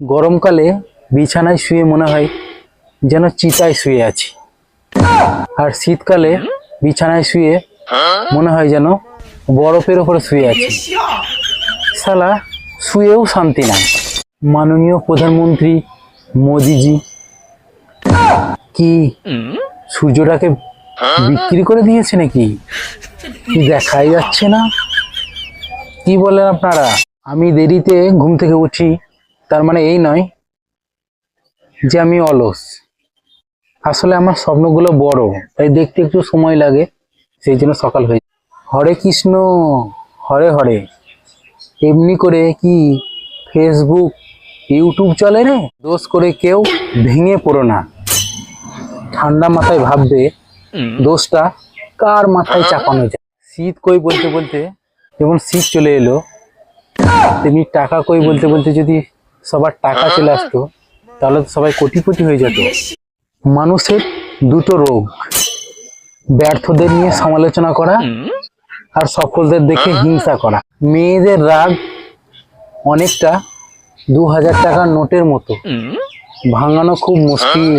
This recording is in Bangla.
গরমকালে বিছানায় শুয়ে মনে হয় যেন চিতায় শুয়ে আছি। আর শীতকালে বিছানায় শুয়ে মনে হয় যেন বরফের ওপরে শুয়ে আছি। সালা শুয়েও শান্তি নাই। মাননীয় প্রধানমন্ত্রী মোদিজি, কি সূর্যটাকে বিক্রি করে দিয়েছে নাকি? কি দেখাই যাচ্ছে না? কি বলেন আপনারা? আমি দেরিতে ঘুম থেকে উঠি। তার মানে এই নয় যে আমি অলস। আসলে আমার স্বপ্নগুলো বড়, তাই দেখতে একটু সময় লাগে, সেই জন্য সকাল হয়ে। হরে কৃষ্ণ, হরে হরে। এমনি করে কি ফেসবুক ইউটিউব চলে রে? দোষ করে কেউ ভেঙে পড়ো না। ঠান্ডা মাথায় ভাববে দোষটা কার মাথায় চাপানো যায়। শীত কই বলতে বলতে, যেমন শীত চলে এলো, তেমনি টাকা কই বলতে বলতে যদি সবার টাকা চলে আসতো তাহলে তো সবাই কোটিপতি হয়ে যেত। মানুষের দুটো রোগ ব্যর্থদের নিয়ে সমালোচনা করা আর সকলদের দেখে হিংসা করা। মেয়েদের রাগ অনেকটা দু হাজার টাকার নোটের মতো। ভাঙানো খুব মুশকিল।